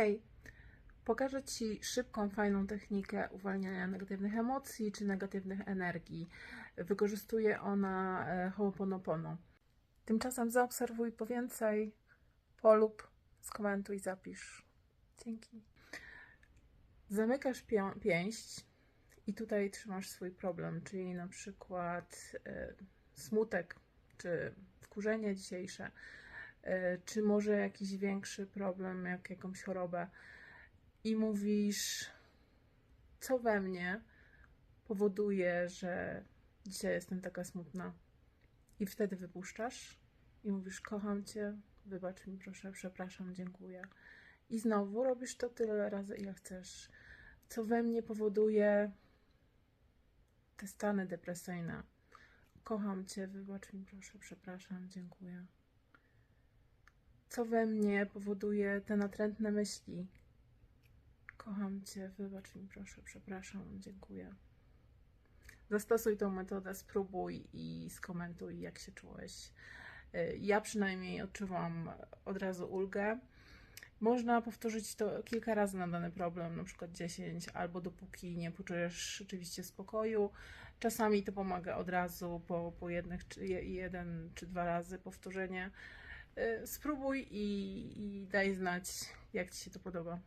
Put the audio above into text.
Hej, pokażę Ci szybką, fajną technikę uwalniania negatywnych emocji czy negatywnych energii. Wykorzystuje ona e, Ho'oponopono. Tymczasem zaobserwuj po więcej, polub, skomentuj, zapisz. Dzięki. Zamykasz pią- pięść i tutaj trzymasz swój problem, czyli na przykład e, smutek, czy wkurzenie dzisiejsze, czy może jakiś większy problem, jak jakąś chorobę, i mówisz, co we mnie powoduje, że dzisiaj jestem taka smutna. I wtedy wypuszczasz i mówisz, kocham cię, wybacz mi proszę, przepraszam, dziękuję. I znowu robisz to tyle razy, ile chcesz. Co we mnie powoduje te stany depresyjne. Kocham cię, wybacz mi proszę, przepraszam, dziękuję. Co we mnie powoduje te natrętne myśli. Kocham cię, wybacz mi proszę, przepraszam, dziękuję. Zastosuj tą metodę, spróbuj i skomentuj, jak się czułeś. Y, Ja przynajmniej odczuwam od razu ulgę. Można powtórzyć to kilka razy na dany problem, na przykład 10, albo dopóki nie poczujesz rzeczywiście spokoju. Czasami to pomaga od razu po, po jednych, czy je- jeden czy dwa razy powtórzenie. Y, Spróbuj i, i daj znać, jak Ci się to podoba.